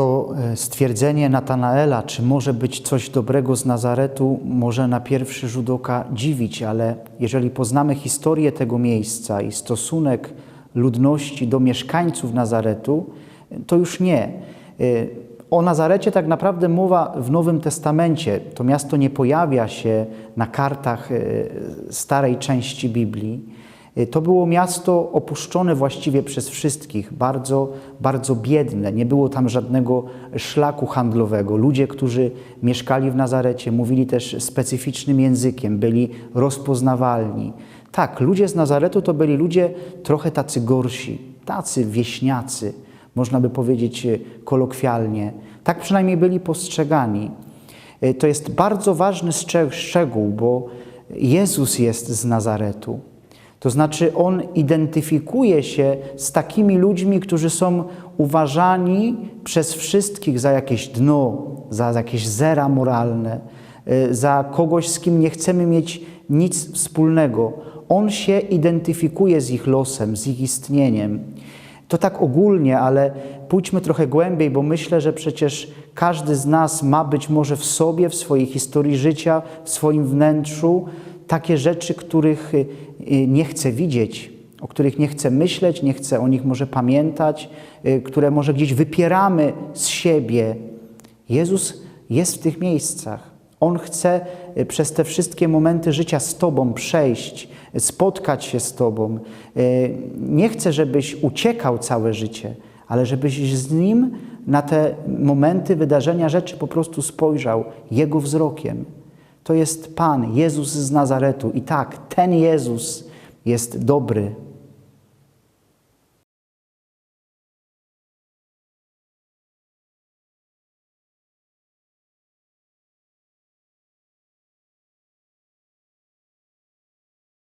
To e, stwierdzenie Natanaela, czy może być coś dobrego z Nazaretu, może na pierwszy rzut oka dziwić, ale jeżeli poznamy historię tego miejsca i stosunek ludności do mieszkańców Nazaretu, to już nie. E, O Nazarecie tak naprawdę mowa w Nowym Testamencie. To miasto nie pojawia się na kartach e, starej części Biblii. Y, To było miasto opuszczone właściwie przez wszystkich, bardzo, bardzo biedne. Nie było tam żadnego szlaku handlowego. Ludzie, którzy mieszkali w Nazarecie, mówili też specyficznym językiem, byli rozpoznawalni. Tak, ludzie z Nazaretu to byli ludzie trochę tacy gorsi, tacy wieśniacy, można by powiedzieć y, kolokwialnie. Tak przynajmniej byli postrzegani. Y, To jest bardzo ważny szczeg- szczegół, bo Jezus jest z Nazaretu. To znaczy, on identyfikuje się z takimi ludźmi, którzy są uważani przez wszystkich za jakieś dno, za jakieś zera moralne, y, za kogoś, z kim nie chcemy mieć nic wspólnego. On się identyfikuje z ich losem, z ich istnieniem. To tak ogólnie, ale pójdźmy trochę głębiej, bo myślę, że przecież każdy z nas ma być może w sobie, w swojej historii życia, w swoim wnętrzu takie rzeczy, których y, y, nie chce widzieć, o których nie chce myśleć, nie chce o nich może pamiętać, y, które może gdzieś wypieramy z siebie. Jezus jest w tych miejscach. On chce przez te wszystkie momenty życia z Tobą przejść, spotkać się z Tobą. Nie chce, żebyś uciekał całe życie, ale żebyś z Nim na te momenty, wydarzenia, rzeczy po prostu spojrzał Jego wzrokiem. To jest Pan, Jezus z Nazaretu. I tak, ten Jezus jest dobry,